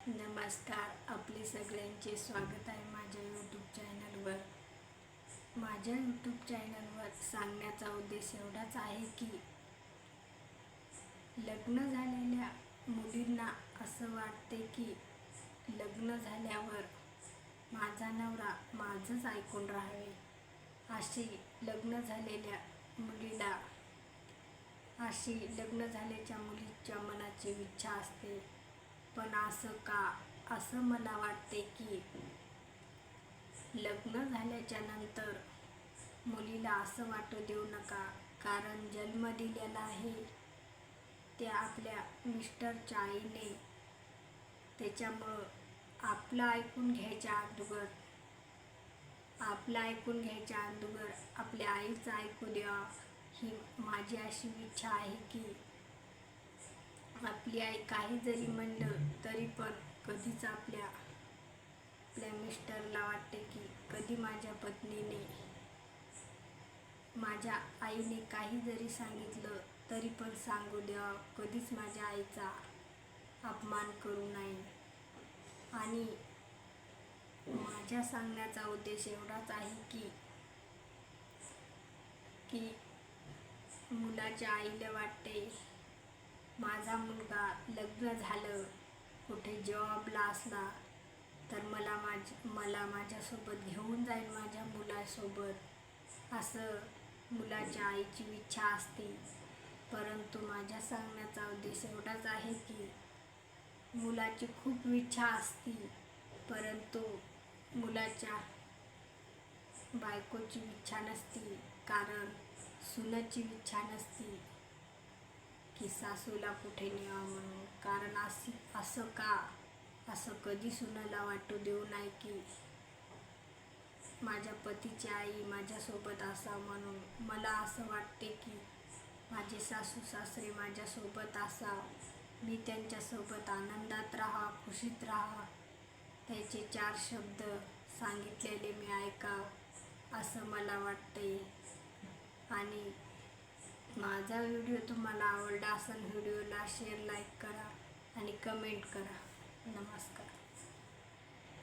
नमस्कार आपले सगळ्यांचे स्वागत आहे माझ्या यूट्यूब चॅनलवर माझ्या यूट्यूब चॅनलवर सांगण्याचा उद्देश एवढाच आहे की लग्न झालेल्या मुलींना असं वाटते की लग्न झाल्यावर माझा नवरा माझंच ऐकून राहावे. अशी लग्न झालेल्या मुलीला अशी लग्न झाल्याच्या मुलीच्या मनाची इच्छा असते. पण असं का असं मला वाटते की लग्न झाल्याच्यानंतर मुलीला असं वाटू देऊ नका कारण जन्म दिलेला आहे त्या आपल्या मिस्टरच्या आईने. त्याच्यामुळं आपलं ऐकून घ्यायच्या अगोदर आपलं ऐकून घ्यायच्या अगोदर आपल्या आईचं ऐकू द्या. ही माझी अशी इच्छा आहे की आपली आई काही जरी म्हणलं तरी पण कधीच आपल्या आपल्या मिस्टरला वाटते की कधी माझ्या पत्नीने माझ्या आईने काही जरी सांगितलं तरी पण सांगू द्या कधीच माझ्या आईचा अपमान करू नये. आणि माझ्या सांगण्याचा उद्देश एवढाच आहे की की मुलाच्या आईला वाटते माझा मुलगा लग्न झालं. कुठे जॉबला असला तर मला माझ मला माझ्यासोबत घेऊन जाईल माझ्या मुलासोबत. असं मुलाच्या आईची इच्छा असते. परंतु माझ्या सांगण्याचा उद्देश एवढाच आहे की मुलाची खूप इच्छा असती. परंतु मुलाच्या बायकोची इच्छा नसती. कारण सुनाची इच्छा नसती. की सासूला कुठे न्यावं म्हणून? कारण असं असं का? असं कधी सुनाला वाटू देऊ नाही की माझ्या पतीची आई माझ्यासोबत असा म्हणून? मला असं वाटते की माझे सासू सासरे माझ्यासोबत असा मी त्यांच्यासोबत आनंदात राहा खुशीत राहा. त्याचे चार शब्द सांगितलेले मी ऐकाव असं मला वाटते आणि माझा व्हिडिओ तुम्हाला आवडला असेल व्हिडिओला शेअर लाईक करा आणि कमेंट करा. नमस्कार.